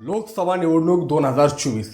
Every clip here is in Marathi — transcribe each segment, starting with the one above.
लोकसभा निवडणूक दोन हजार चोवीस.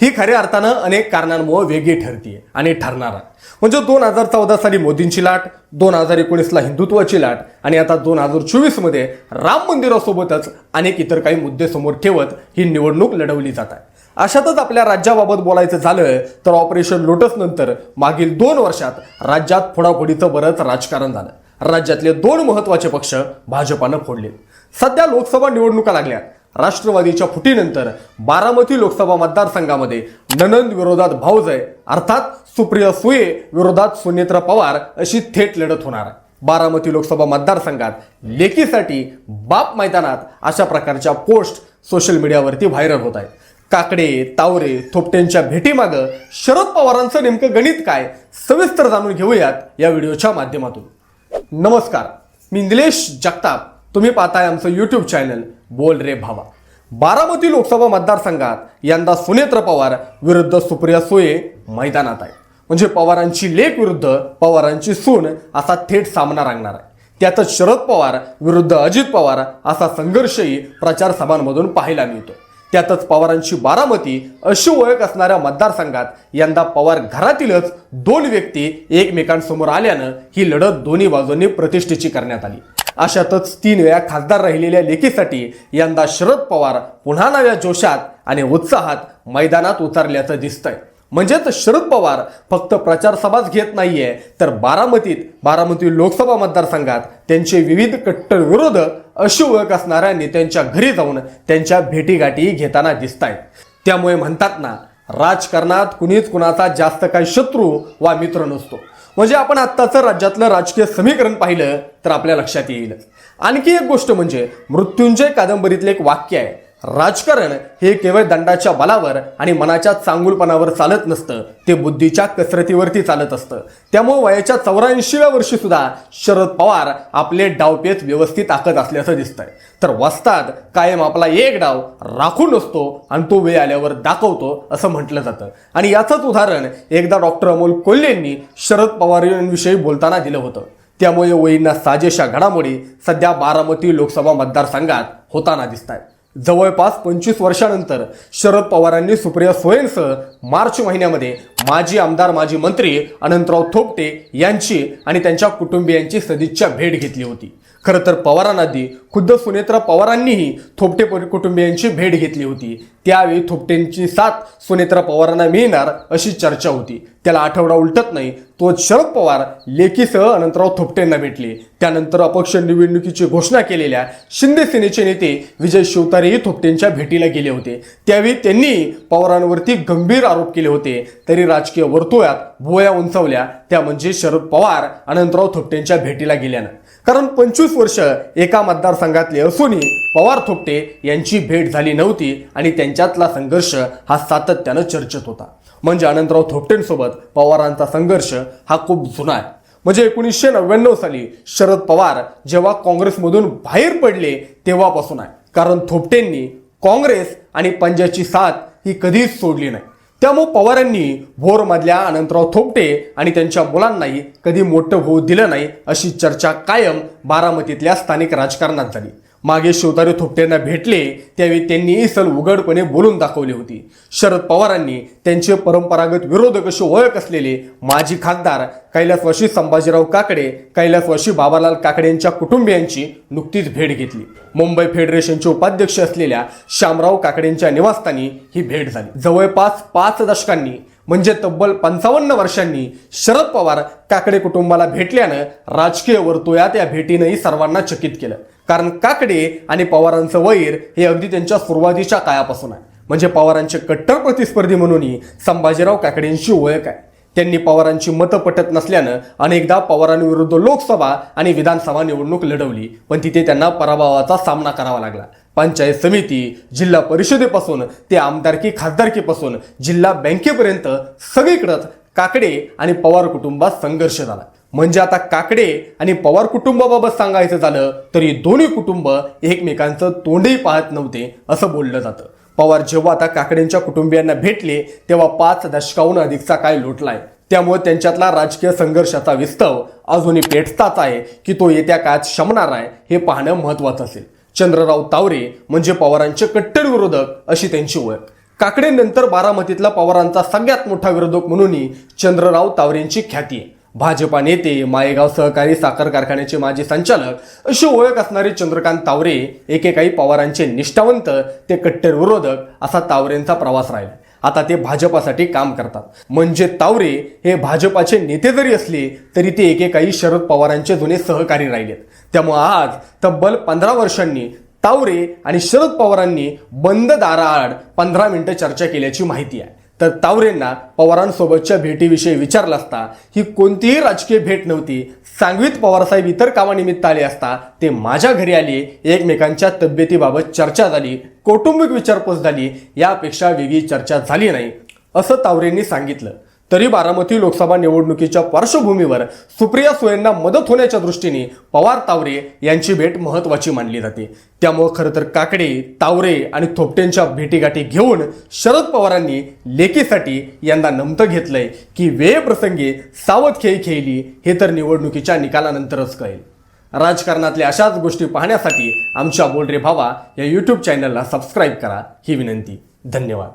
ही खऱ्या अर्थानं अनेक कारणांमुळे वेगळी ठरतीये आणि ठरणार आहे. म्हणजे दोन हजार चौदा साली मोदींची लाट दोन हजार एकोणीसला हिंदुत्वाची लाट आणि आता दोन हजार चोवीसमध्ये राम मंदिरासोबतच अनेक इतर काही मुद्दे समोर ठेवत ही निवडणूक लढवली जात आहे. अशातच आपल्या राज्याबाबत बोलायचं झालं तर ऑपरेशन लोटस नंतर मागील दोन वर्षात राज्यात फोडाफोडीचं बरंच राजकारण झालं. राज्यातले दोन महत्त्वाचे पक्ष भाजपानं फोडले. सध्या लोकसभा निवडणुका लागल्या. राष्ट्रवादीच्या फुटीनंतर बारामती लोकसभा मतदारसंघामध्ये ननंद विरोधात भाऊजय अर्थात सुप्रिया सुये विरोधात सुनेत्रा पवार अशी थेट लढत होणार. बारामती लोकसभा मतदारसंघात लेकीसाठी बाप मैदानात अशा प्रकारच्या पोस्ट सोशल मीडियावरती व्हायरल होत आहेत. काकडे तावरे थोपटेंच्या भेटीमागं शरद पवारांचं नेमकं गणित काय सविस्तर जाणून घेऊयात या व्हिडिओच्या माध्यमातून. नमस्कार मी निलेश जगताप तुम्ही पाहताय आमचं यूट्यूब चॅनल बोल रे भावा. बारामती लोकसभा मतदारसंघात यंदा सुनेत्र पवार विरुद्ध सुप्रिया सुये मैदानात आहे म्हणजे पवारांची लेख विरुद्ध पवारांची सून असा थेट सामना रंगणार आहे. त्यातच शरद पवार विरुद्ध अजित पवार असा संघर्षही प्रचार सभांमधून पाहायला मिळतो. त्यातच पवारांची बारामती अशी ओळख असणाऱ्या मतदारसंघात यंदा पवार घरातीलच दोन व्यक्ती एकमेकांसमोर आल्यानं ही लढत दोन्ही बाजूंनी प्रतिष्ठेची करण्यात आली. अशातच तीन वेळा खासदार राहिलेल्या लेखीसाठी यंदा शरद पवार पुन्हा नव्या जोशात आणि उत्साहात मैदानात उतरल्याचं दिसतंय. म्हणजेच शरद पवार फक्त प्रचारसभाच घेत नाहीये तर बारामतीत बारामती लोकसभा मतदारसंघात त्यांचे विविध कट्टर विरोधक अशी ओळख असणाऱ्या नेत्यांच्या घरी जाऊन त्यांच्या भेटीगाठी घेताना दिसत आहेत त्यामुळे म्हणतात ना राजकारणात कुणीच कुणाचा जास्त काही शत्रू वा मित्र नसतो. म्हणजे आपण आत्ताचं राज्यातलं राजकीय समीकरण पाहिलं तर आपल्या लक्षात येईल. आणखी एक गोष्ट म्हणजे मृत्युंजय कादंबरीतले एक वाक्य आहे. राजकारण हे केवळ दंडाच्या बलावर आणि मनाच्या चांगुलपणावर चालत नसतं. ते बुद्धीच्या कसरतीवरती चालत असतं. त्यामुळे वयाच्या चौऱ्याऐंशीव्या वर्षी सुद्धा शरद पवार आपले डावपेच व्यवस्थित आखत असल्याचं दिसतंय. तर वस्ताद कायम आपला एक डाव राखून असतो आणि तो वेळ आल्यावर दाखवतो असं म्हटलं जातं. आणि याचंच उदाहरण एकदा डॉक्टर अमोल कोल्हेंनी शरद पवार यांविषयी बोलताना दिलं होतं. त्यामुळे वयींना साजेशा घडामोडी सध्या बारामती लोकसभा मतदारसंघात होताना दिसत आहेत जवळपास पंचवीस वर्षानंतर शरद पवारांनी सुप्रिया सुळेंसह मार्च महिन्यामध्ये माजी आमदार माजी मंत्री अनंतराव थोपटे यांची आणि त्यांच्या कुटुंबियांची सदिच्छा भेट घेतली होती. खरं तर पवारांआधी खुद्द सुनेत्रा पवारांनीही थोपटे कुटुंबियांची भेट घेतली होती. त्यावेळी थोपटेंची साथ सुनेत्रा पवारांना मिळणार अशी चर्चा होती. त्याला आठवडा उलटत नाही तो शरद पवार लेखीसह अनंतराव थोपटेंना भेटले. त्यानंतर अपक्ष निवडणुकीची घोषणा केलेल्या शिंदे सेनेचे नेते विजय शिवतारेही थोपटेंच्या भेटीला गेले होते. त्यावेळी त्यांनी पवारांवरती गंभीर आरोप केले होते. तरी राजकीय वर्तुळात भुवया उंचावल्या. त्या म्हणजे शरद पवार अनंतराव थोपटेंच्या भेटीला गेल्यानं. कारण पंचवीस वर्ष एका मतदारसंघातले असूनही पवार थोपटे यांची भेट झाली नव्हती आणि त्यांच्यातला संघर्ष हा सातत्यानं चर्चेत होता. म्हणजे अनंतराव थोपटेंसोबत पवारांचा संघर्ष हा खूप जुना आहे. म्हणजे एकोणीसशे नव्याण्णव साली शरद पवार जेव्हा काँग्रेसमधून बाहेर पडले तेव्हापासून आहे. कारण थोपटेंनी काँग्रेस आणि पंजाची साथ ही कधीच सोडली नाही. त्यामुळे पवारांनी भोरमधल्या अनंतराव थोपटे आणि त्यांच्या मुलांनाही कधी मोठं होऊ दिलं नाही अशी चर्चा कायम बारामतीतल्या स्थानिक राजकारणात झाली. मागे शिवतारे थोपटेंना भेटले त्यावेळी त्यांनी ही सल उघडपणे बोलून दाखवली होती. शरद पवारांनी त्यांचे परंपरागत विरोधक अशी ओळख असलेले माजी खासदार कैलासवाशी संभाजीराव काकडे कैलासवाशी बाबालाल काकडे यांच्या कुटुंबियांची नुकतीच भेट घेतली. मुंबई फेडरेशनचे उपाध्यक्ष असलेल्या श्यामराव काकडेंच्या निवासस्थानी ही भेट झाली. जवळपास पाच दशकांनी म्हणजे तब्बल पंचावन्न वर्षांनी शरद पवार काकडे कुटुंबाला भेटल्यानं राजकीय वर्तुळात या भेटीनंही सर्वांना चकित केलं. कारण काकडे आणि पवारांचं वैर हे अगदी त्यांच्या सुरुवातीच्या काळापासून आहे. म्हणजे पवारांचे कट्टर प्रतिस्पर्धी म्हणूनही संभाजीराव काकडेंची ओळख आहे. त्यांनी पवारांची मतं पटत नसल्यानं अनेकदा पवारांविरुद्ध लोकसभा आणि विधानसभा निवडणूक लढवली. पण तिथे त्यांना पराभवाचा सामना करावा लागला. पंचायत समिती जिल्हा परिषदेपासून ते आमदारकी खासदारकीपासून जिल्हा बँकेपर्यंत सगळीकडंच काकडे आणि पवार कुटुंबात संघर्ष झाला. म्हणजे आता काकडे आणि पवार कुटुंबाबाबत सांगायचं झालं तरी दोन्ही कुटुंब एकमेकांचं तोंडही पाहत नव्हते असं बोललं जातं. पवार जेव्हा आता काकडेंच्या कुटुंबियांना भेटले तेव्हा पाच दशकाहून अधिकचा काय लोटलाय त्यामुळे त्यांच्यातला राजकीय संघर्षाचा विस्तव अजूनही पेटताच आहे की तो येत्या काळात शमणार आहे हे पाहणं महत्वाचं असेल. चंद्रराव तावरे म्हणजे पवारांचे कट्टर विरोधक अशी त्यांची ओळख. काकडेनंतर बारामतीतला पवारांचा सगळ्यात मोठा विरोधक म्हणूनही चंद्रराव तावरेंची ख्याती आहे. भाजपा नेते माळेगाव सहकारी साखर कारखान्याचे माजी संचालक अशी ओळख असणारे चंद्रकांत तावरे एकेकाळी पवारांचे निष्ठावंत ते कट्टर विरोधक असा तावरेंचा प्रवास राहिला. आता ते भाजपासाठी काम करतात. म्हणजे तावरे हे भाजपाचे नेते जरी असले तरी ते एकेकाळी शरद पवारांचे जुने सहकारी राहिलेत. त्यामुळे आज तब्बल पंधरा वर्षांनी तावरे आणि शरद पवारांनी बंद दाराआड पंधरा मिनिटं चर्चा केल्याची माहिती आहे. तर तावरेंना पवारांसोबतच्या भेटीविषयी विचारलं असता ही कोणतीही राजकीय भेट नव्हती. सांगवीत पवारसाहेब इतर कामानिमित्त आले असता ते माझ्या घरी आले एकमेकांच्या तब्येतीबाबत चर्चा झाली कौटुंबिक विचारपूस झाली यापेक्षा वेगळी चर्चा झाली नाही असं तावरेंनी सांगितलं. तरी बारामती लोकसभा निवडणुकीच्या पार्श्वभूमीवर सुप्रिया सुळेंना मदत होण्याच्या दृष्टीने पवार तावरे यांची भेट महत्वाची मानली जाते. त्यामुळं खरं तर काकडे तावरे आणि थोपटेंच्या भेटीगाठी घेऊन शरद पवारांनी लेकीसाठी यंदा नमतं घेतलंय की वेळप्रसंगी सावध खेळी खेळली हे तर निवडणुकीच्या निकालानंतरच कळेल. राजकारणातल्या अशाच गोष्टी पाहण्यासाठी आमच्या बोलरे भावा या यूट्यूब चॅनलला सबस्क्राईब करा. ही विनंती. धन्यवाद.